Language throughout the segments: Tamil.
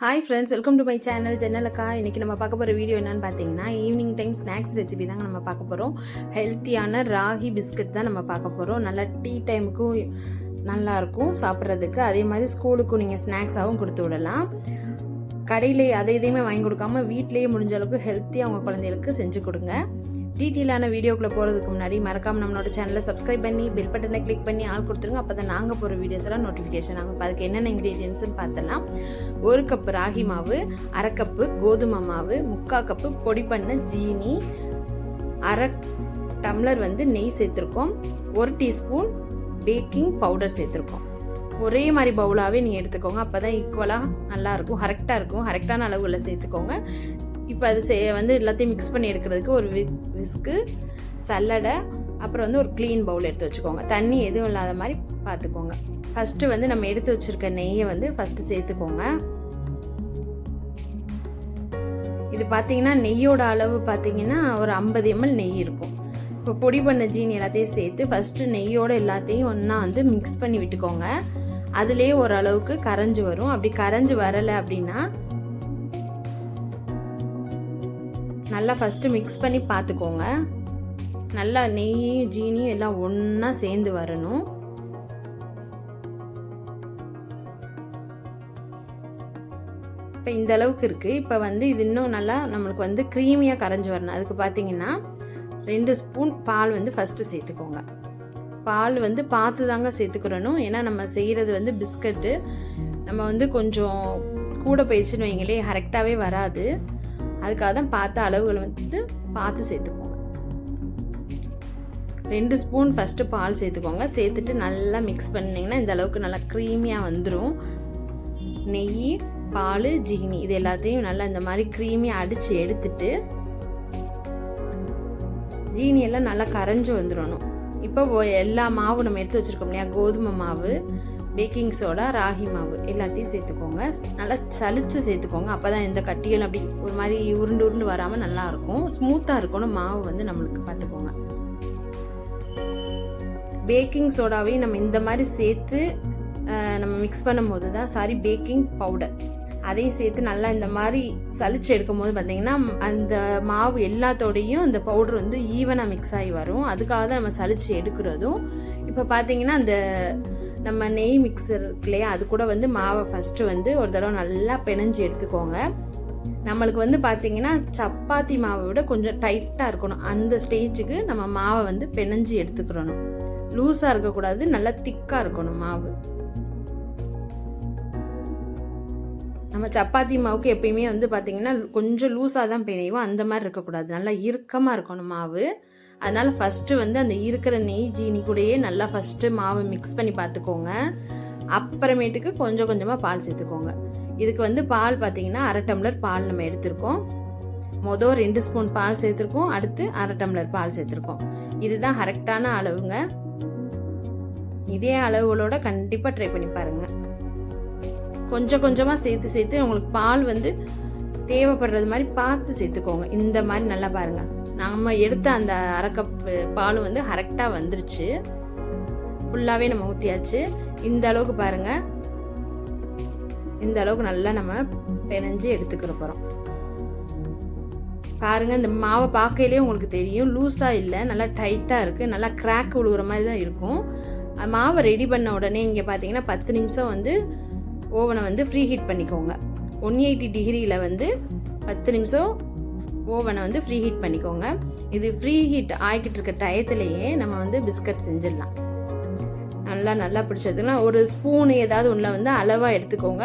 Hi friends welcome to my channel ஜன்னலக்கா இன்றைக்கி நம்ம பார்க்க போகிற வீடியோ என்னன்னு பார்த்தீங்கன்னா ஈவினிங் டைம் ஸ்நாக்ஸ் ரெசிபி தாங்க நம்ம பார்க்க போகிறோம் ஹெல்த்தியான ராகி பிஸ்கட் தான் நம்ம பார்க்க போகிறோம் நல்லா டீ டைமுக்கும் நல்லாயிருக்கும் சாப்பிட்றதுக்கு. அதே மாதிரி ஸ்கூலுக்கும் நீங்கள் ஸ்நாக்ஸாகவும் கொடுத்து விடலாம். கடையிலே அதை இதையுமே வாங்கி கொடுக்காம வீட்லேயே முடிஞ்ச அளவுக்கு ஹெல்த்தியாக அவங்க குழந்தைகளுக்கு செஞ்சு கொடுங்க. டீட்டெயிலான வீடியோக்குள்ளே போகிறதுக்கு முன்னாடி மறக்காமல் நம்மளோட சேனலை சப்ஸ்கிரைப் பண்ணி பெல் பட்டனை கிளிக் பண்ணி ஆள் கொடுத்துருங்க. அப்போ தான் நாங்கள் போகிற வீடியோஸ் எல்லாம் நோட்டிஃபிகேஷன் ஆகும். அதுக்கு என்னென்ன இன்க்ரீடியன்ஸ்னு பார்த்தலாம் ஒரு கப்பு ராகி மாவு அரை கப்பு கோதுமை மாவு முக்கால் கப்பு பொடி பண்ண ஜீனி அரை டம்ளர் வந்து நெய் சேர்த்துருக்கோம். ஒரு டீஸ்பூன் பேக்கிங் பவுடர் சேர்த்துருக்கோம். ஒரே மாதிரி பவுலாகவே நீங்கள் எடுத்துக்கோங்க. அப்போ தான் ஈக்குவலாக நல்லாயிருக்கும் கரெக்டாக இருக்கும். கரெக்டான அளவுகளில் சேர்த்துக்கோங்க. இப்போ அது சே வந்து எல்லாத்தையும் மிக்ஸ் பண்ணி எடுக்கிறதுக்கு ஒரு வி விஸ்க்கு சல்லடை அப்புறம் வந்து ஒரு க்ளீன் பவுல் எடுத்து வச்சுக்கோங்க. தண்ணி எதுவும் இல்லாத மாதிரி பார்த்துக்கோங்க. ஃபஸ்ட்டு வந்து நம்ம எடுத்து வச்சுருக்க நெய்யை வந்து ஃபஸ்ட்டு சேர்த்துக்கோங்க. இது பார்த்தீங்கன்னா நெய்யோட அளவு பார்த்தீங்கன்னா ஒரு ஐம்பது எம்எல் நெய் இருக்கும். இப்போ பொடி பண்ண ஜீனி எல்லாத்தையும் சேர்த்து ஃபஸ்ட்டு நெய்யோட எல்லாத்தையும் ஒன்றா வந்து மிக்ஸ் பண்ணி விட்டுக்கோங்க. அதுலேயே ஓரளவுக்கு கரைஞ்சி வரும். அப்படி கரைஞ்சி வரலை அப்படின்னா நல்லா ஃபஸ்ட்டு மிக்ஸ் பண்ணி பார்த்துக்கோங்க நல்லா நெய்யும் ஜீனியும் எல்லாம் ஒன்றா சேர்ந்து வரணும். இப்போ இந்த அளவுக்கு இருக்குது இப்போ வந்து இது இன்னும் நல்லா நம்மளுக்கு வந்து க்ரீமியாக கரைஞ்சி வரணும். அதுக்கு பார்த்தீங்கன்னா ரெண்டு ஸ்பூன் பால் வந்து ஃபஸ்ட்டு சேர்த்துக்கோங்க. பால் வந்து பார்த்து தாங்க சேர்த்துக்கிறணும். ஏன்னா நம்ம செய்கிறது வந்து பிஸ்கட்டு. நம்ம வந்து கொஞ்சம் கூட போயிடுச்சுன்னு வைங்களே கரெக்டாகவே வராது. அதுக்காக தான் பார்த்த அளவுகளை வந்துட்டு பார்த்து சேர்த்துக்கோங்க. ரெண்டு ஸ்பூன் ஃபஸ்ட்டு பால் சேர்த்துக்கோங்க. சேர்த்துட்டு நல்லா மிக்ஸ் பண்ணிங்கன்னா இந்த அளவுக்கு நல்லா க்ரீமியாக வந்துடும் நெய் பால் ஜீனி இது எல்லாத்தையும் நல்லா இந்த மாதிரி க்ரீமியாக அடித்து எடுத்துட்டு ஜீனி எல்லாம் நல்லா கரைஞ்சி வந்துடணும் இப்போ எல்லா மாவு நம்ம எடுத்து வச்சுருக்கோம் இல்லையா? கோதுமை மாவு. பேக்கிங் சோடா ராகி மாவு எல்லாத்தையும் சேர்த்துக்கோங்க. நல்லா சளிச்சு சேர்த்துக்கோங்க. அப்போ தான் எந்த கட்டிகள் அப்படி ஒரு மாதிரி உருண்டு உருண்டு வராமல் நல்லாயிருக்கும் ஸ்மூத்தாக இருக்கணும். மாவு வந்து நம்மளுக்கு பார்த்துக்கோங்க. பேக்கிங் சோடாவையும் நம்ம இந்த மாதிரி சேர்த்து நம்ம மிக்ஸ் பண்ணும்போது தான் சாரி பேக்கிங் பவுடர் அதையும் சேர்த்து நல்லா இந்த மாதிரி சளிச்சு எடுக்கும் போது பார்த்தீங்கன்னா அந்த மாவு எல்லாத்தோடையும் அந்த பவுடர் வந்து ஈவனாக மிக்ஸ் ஆகி வரும். அதுக்காக தான் நம்ம சளிச்சு எடுக்கிறதும். இப்போ பார்த்தீங்கன்னா அந்த நம்ம நெய் மிக்சர் இருக்கு இல்லையா? அது கூட வந்து மாவை ஃபஸ்ட்டு வந்து ஒரு தடவை நல்லா பிணைஞ்சு எடுத்துக்கோங்க. நம்மளுக்கு வந்து பார்த்தீங்கன்னா சப்பாத்தி மாவை விட கொஞ்சம் டைட்டாக இருக்கணும். அந்த ஸ்டேஜுக்கு நம்ம மாவை வந்து பிணைஞ்சு எடுத்துக்கிறணும் லூஸாக இருக்கக்கூடாது நல்லா திக்காக இருக்கணும் மாவு. நம்ம சப்பாத்தி மாவுக்கு எப்பயுமே வந்து பார்த்திங்கன்னா கொஞ்சம் லூஸாக தான் பிணைவோம். அந்த மாதிரி இருக்கக்கூடாது. நல்லா இறுக்கமாக இருக்கணும் மாவு. அதனால் ஃபஸ்ட்டு வந்து அந்த இருக்கிற நெய் ஜீனி கூடயே நல்லா ஃபஸ்ட்டு மாவு மிக்ஸ் பண்ணி பார்த்துக்கோங்க. அப்புறமேட்டுக்கு கொஞ்சம் கொஞ்சமாக பால் சேர்த்துக்கோங்க. இதுக்கு வந்து பால் பார்த்தீங்கன்னா அரை டம்ளர் பால் நம்ம எடுத்திருக்கோம். மொதல் ரெண்டு ஸ்பூன் பால் சேர்த்துருக்கோம். அடுத்து அரை டம்ளர் பால் சேர்த்துருக்கோம். இதுதான் கரெக்டான அளவுங்க. இதே அளவுகளோட கண்டிப்பாக ட்ரை பண்ணி பாருங்கள் கொஞ்சம் கொஞ்சமாக சேர்த்து சேர்த்து உங்களுக்கு பால் வந்து தேவைப்படுறது மாதிரி பார்த்து சேர்த்துக்கோங்க. இந்த மாதிரி நல்லா பாருங்கள் நம்ம எடுத்த அந்த அரைக்க பாலும் வந்து கரெக்டாக வந்துருச்சு. ஃபுல்லாகவே நம்ம ஊற்றியாச்சு இந்த அளவுக்கு பாருங்கள் இந்த அளவுக்கு நல்லா நம்ம பிணைஞ்சு எடுத்துக்கிற போகிறோம் பாருங்கள் இந்த மாவை பார்க்கையிலே உங்களுக்கு தெரியும். லூஸாக இல்லை நல்லா டைட்டாக இருக்குது நல்லா கிராக் விழுகிற மாதிரி தான் இருக்கும். மாவை ரெடி பண்ண உடனே இங்கே பார்த்தீங்கன்னா பத்து நிமிஷம் வந்து ஓவனை வந்து ஃப்ரீ ஹீட் பண்ணிக்கோங்க. ஒன் எயிட்டி டிகிரியில் வந்து பத்து நிமிஷம் ஓவனை வந்து ஃப்ரீ ஹீட் பண்ணிக்கோங்க. இது ஃப்ரீ ஹீட் ஆகிக்கிட்டு இருக்க டயத்துலேயே நம்ம வந்து பிஸ்கட் செஞ்சிடலாம். நல்லா நல்லா பிடிச்சதுன்னா ஒரு ஸ்பூன் ஏதாவது ஒன்றில் வந்து அளவாக எடுத்துக்கோங்க.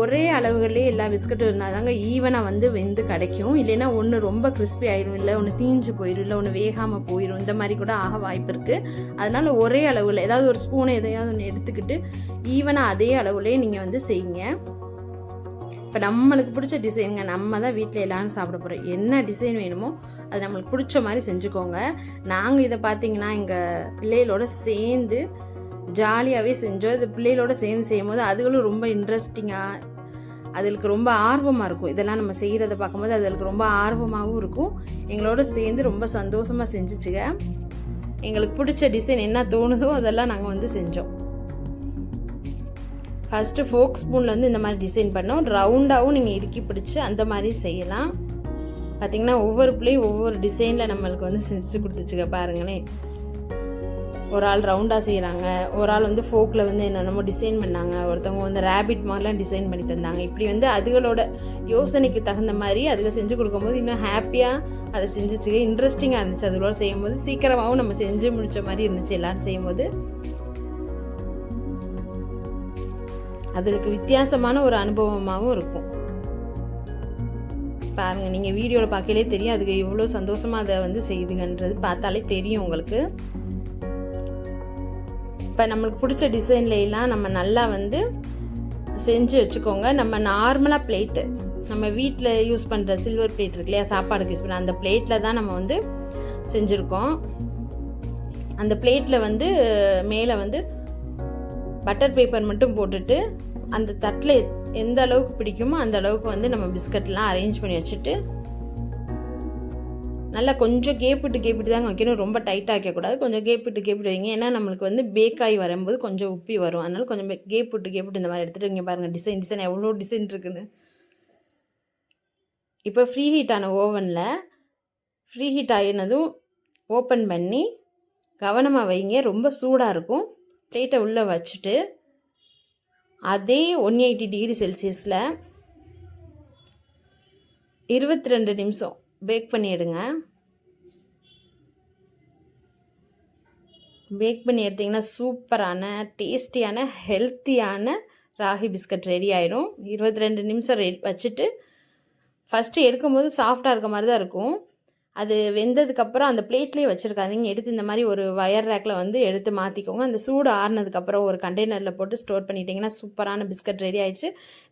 ஒரே அளவுகளே எல்லா பிஸ்கட்டும் இருந்தால் தாங்க ஈவனாக வந்து வெந்து கிடைக்கும். இல்லைன்னா ஒன்று ரொம்ப கிறிஸ்பி ஆயிரும் இல்லை ஒன்று தீஞ்சு போயிடும் இல்லை ஒன்று வேகாமல் போயிடும் இந்த மாதிரி கூட ஆக வாய்ப்பு இருக்குது அதனால் ஒரே அளவில் ஏதாவது ஒரு ஸ்பூனை எதையாவது ஒன்று எடுத்துக்கிட்டு ஈவனாக அதே அளவுலேயே நீங்கள் வந்து செய்யுங்க. இப்போ நம்மளுக்கு பிடிச்ச டிசைனுங்க நம்ம தான் வீட்டில் எல்லாரும் சாப்பிட போகிறோம் என்ன டிசைன் வேணுமோ அது நம்மளுக்கு பிடிச்ச மாதிரி செஞ்சுக்கோங்க. நாங்கள் இதை பார்த்தீங்கன்னா எங்கள் பிள்ளைகளோட சேர்ந்து ஜாலியாகவே செஞ்சோம். இது பிள்ளைகளோட சேர்ந்து செய்யும்போது அதுகளும் ரொம்ப இன்ட்ரெஸ்டிங்காக அதுகளுக்கு ரொம்ப ஆர்வமாக இருக்கும். இதெல்லாம் நம்ம செய்கிறத பார்க்கும்போது அதுகளுக்கு ரொம்ப ஆர்வமாகவும் இருக்கும். எங்களோட சேர்ந்து ரொம்ப சந்தோஷமாக செஞ்சுச்சுங்க. எங்களுக்கு பிடிச்ச டிசைன் என்ன தோணுதோ அதெல்லாம் நாங்கள் வந்து செஞ்சோம். ஃபஸ்ட்டு ஃபோக் ஸ்பூனில் வந்து இந்த மாதிரி டிசைன் பண்ணோம். ரவுண்டாகவும் நீங்கள் இறுக்கி பிடிச்சி அந்த மாதிரி செய்யலாம். பார்த்தீங்கன்னா ஒவ்வொரு பிள்ளையும் ஒவ்வொரு டிசைனில் நம்மளுக்கு வந்து செஞ்சு கொடுத்துச்சுக்க பாருங்களேன் ஒரு ஆள் ரவுண்டாக செய்கிறாங்க ஒரு ஆள் வந்து ஃபோக்கில் வந்து என்னென்னமோ டிசைன் பண்ணாங்க. ஒருத்தவங்க வந்து ரேபிட் மாதிரிலாம் டிசைன் பண்ணி தந்தாங்க. இப்படி வந்து அதுகளோட யோசனைக்கு தகுந்த மாதிரி அதுக செஞ்சு கொடுக்கும்போது இன்னும் ஹாப்பியாக அதை செஞ்சுச்சு இன்ட்ரெஸ்டிங்காக இருந்துச்சு. அதுகளோட செய்யும்போது சீக்கிரமாகவும் நம்ம செஞ்சு முடித்த மாதிரி இருந்துச்சு. எல்லோரும் செய்யும்போது. அதுக்கு வித்தியாசமான ஒரு அனுபவமாகவும் இருக்கும். பாருங்கள் நீங்கள் வீடியோவில் பார்க்கலே தெரியும். அதுக்கு எவ்வளோ சந்தோஷமாக அதை வந்து செய்யுதுங்கன்றது பார்த்தாலே தெரியும் உங்களுக்கு. இப்போ நம்மளுக்கு பிடிச்ச டிசைன்லாம் நம்ம நல்லா வந்து செஞ்சு வச்சுக்கோங்க. நம்ம நார்மலாக பிளேட்டு நம்ம வீட்டில் யூஸ் பண்ணுற சில்வர் பிளேட் இருக்கு இல்லையா? சாப்பாடுக்கு யூஸ் பண்ண அந்த பிளேட்டில் தான் நம்ம வந்து செஞ்சுருக்கோம். அந்த பிளேட்டில் வந்து மேலே வந்து பட்டர் பேப்பர் மட்டும் போட்டுட்டு அந்த தட்டில் எந்த அளவுக்கு பிடிக்குமோ அந்த அளவுக்கு வந்து நம்ம பிஸ்கட்லாம் அரேஞ்ச் பண்ணி வச்சுட்டு நல்லா கொஞ்சம் கேப்பிட்டு கேப்பிட்டு தாங்க வைக்கணும். ரொம்ப டைட்டாக வைக்கக்கூடாது. கொஞ்சம் கேப்பிட்டு கேப்பிட்டு வைங்க. ஏன்னா நம்மளுக்கு வந்து பேக்காய் வரும்போது கொஞ்சம் உப்பி வரும். அதனால கொஞ்சம் கேப் விட்டு கேப்பிட்டு இந்த மாதிரி எடுத்துகிட்டு இங்கே பாருங்கள் டிசைன் டிசைன் எவ்வளோ டிசைன் இருக்குன்னு. இப்போ ஃப்ரீ ஹீட் ஆன ஓவனில் ஃப்ரீ ஹீட் ஆகினதும் ஓப்பன் பண்ணி கவனமாக வைங்க. ரொம்ப சூடாக இருக்கும். பிளேட்டை உள்ளே வச்சுட்டு அதே ஒன் எயிட்டி டிகிரி செல்சியஸில் இருபத்தி ரெண்டு நிமிஷம் பேக் பண்ணிவிடுங்க பேக் பண்ணி எடுத்திங்கன்னா சூப்பரான டேஸ்டியான ஹெல்த்தியான ராகி பிஸ்கட் ரெடி ஆயிடும் இருபத்தி ரெண்டு நிமிஷம் ரெ வச்சுட்டு ஃபஸ்ட்டு எடுக்கும்போது சாஃப்டாக இருக்க மாதிரி தான் இருக்கும். அது வெந்ததுக்கப்புறம் அந்த பிளேட்லேயே வச்சுருக்காதீங்க எடுத்து இந்த மாதிரி ஒரு வயர் ரேக்கில் வந்து எடுத்து மாற்றிக்கோங்க அந்த சூடு ஆறுனதுக்கப்புறம் ஒரு கண்டெய்னரில் போட்டு ஸ்டோர் பண்ணிட்டீங்கன்னா சூப்பரான பிஸ்கட் ரெடி ஆயிடுச்சு.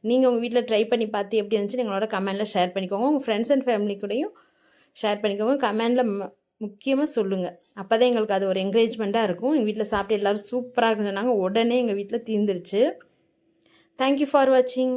நீங்கள் உங்கள் வீட்டில் ட்ரை பண்ணி பார்த்து எப்படி இருந்துச்சு எங்களோட கமெண்டில் ஷேர் பண்ணிக்கோங்க. உங்கள் ஃப்ரெண்ட்ஸ் அண்ட் ஃபேமிலி கூடயும் ஷேர் பண்ணிக்கோங்க. கமெண்டில் முக்கியமாக சொல்லுங்கள் அப்போ தான் எங்களுக்கு அது ஒரு என்கரேஜ்மெண்ட்டாக இருக்கும். எங்கள் வீட்டில் சாப்பிட்டு எல்லோரும் சூப்பராக இருக்குன்னு சொன்னாங்க. உடனே எங்கள் வீட்டில் தீர்ந்துருச்சு தேங்க்யூ ஃபார் வாட்சிங்